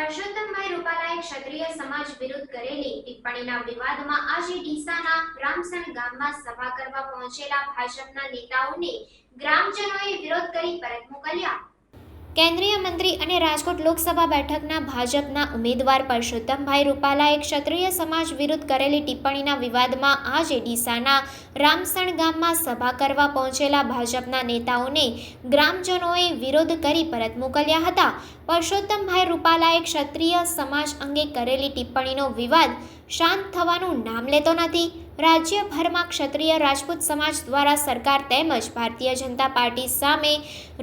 પરસોત્તમભાઈ રૂપાલાએ ક્ષત્રિય સમાજ વિરુદ્ધ કરેલી ટિપ્પણીના વિવાદમાં આજે ડીસાના રામસણ ગામમાં સભા કરવા પહોંચેલા ભાજપના નેતાઓને ગ્રામજનોએ વિરોધ કરી પરત મોકલ્યા. કેન્દ્રીય મંત્રી અને રાજકોટ લોકસભા બેઠકના ભાજપના ઉમેદવાર પરસોત્તમભાઈ રૂપાલાએ ક્ષત્રિય સમાજ વિરુદ્ધ કરેલી ટિપ્પણીના વિવાદમાં આજે ડીસાના રામસણ ગામમાં સભા કરવા પહોંચેલા ભાજપના નેતાઓને ગ્રામજનોએ વિરોધ કરી પરત મોકલ્યા હતા. પરસોત્તમભાઈ રૂપાલાએ ક્ષત્રિય સમાજ અંગે કરેલી ટિપ્પણીનો વિવાદ શાંત થવાનું નામ લેતો નથી. રાજ્યભરમાં ક્ષત્રિય રાજપૂત સમાજ દ્વારા સરકાર તેમજ ભારતીય જનતા પાર્ટી સામે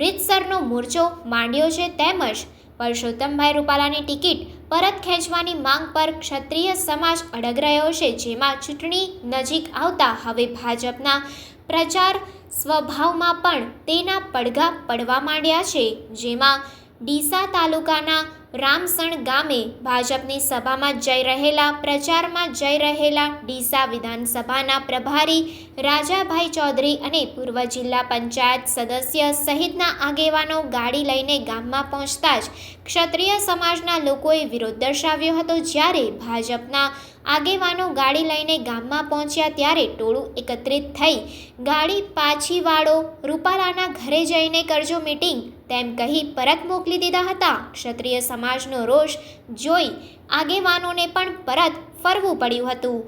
રીતસરનો મોરચો માંડ્યો છે તેમજ પરસોત્તમભાઈ રૂપાલાની ટિકિટ પરત ખેંચવાની માંગ પર ક્ષત્રિય સમાજ અડગ રહ્યો છે, જેમાં ચૂંટણી નજીક આવતા હવે ભાજપના પ્રચાર સ્વભાવમાં પણ તેના પડઘા પડવા માંડ્યા છે, જેમાં ડીસા તાલુકાના રામસણ ગામે ભાજપની સભામાં જઈ રહેલા, પ્રચારમાં જઈ રહેલા ડીસા વિધાનસભાના પ્રભારી રાજાભાઈ ચૌધરી અને પૂર્વ જિલ્લા પંચાયત સદસ્ય સહિતના આગેવાનો ગાડી લઈને ગામમાં પહોંચતા જ ક્ષત્રિય સમાજના લોકોએ વિરોધ દર્શાવ્યો હતો. જ્યારે ભાજપના આગેવાનો ગાડી લઈને ગામમાં પહોંચ્યા ત્યારે ટોળું એકત્રિત થઈ. ગાડી પાછી વાળો રૂપાલાના ઘરે જઈને કરજો મીટિંગ, તેમ કહી પરત મોકલી દીધા હતા. ક્ષત્રિય સમાજનો રોષ જોઈ આગેવાનોને પણ પરત ફરવું પડ્યું હતું.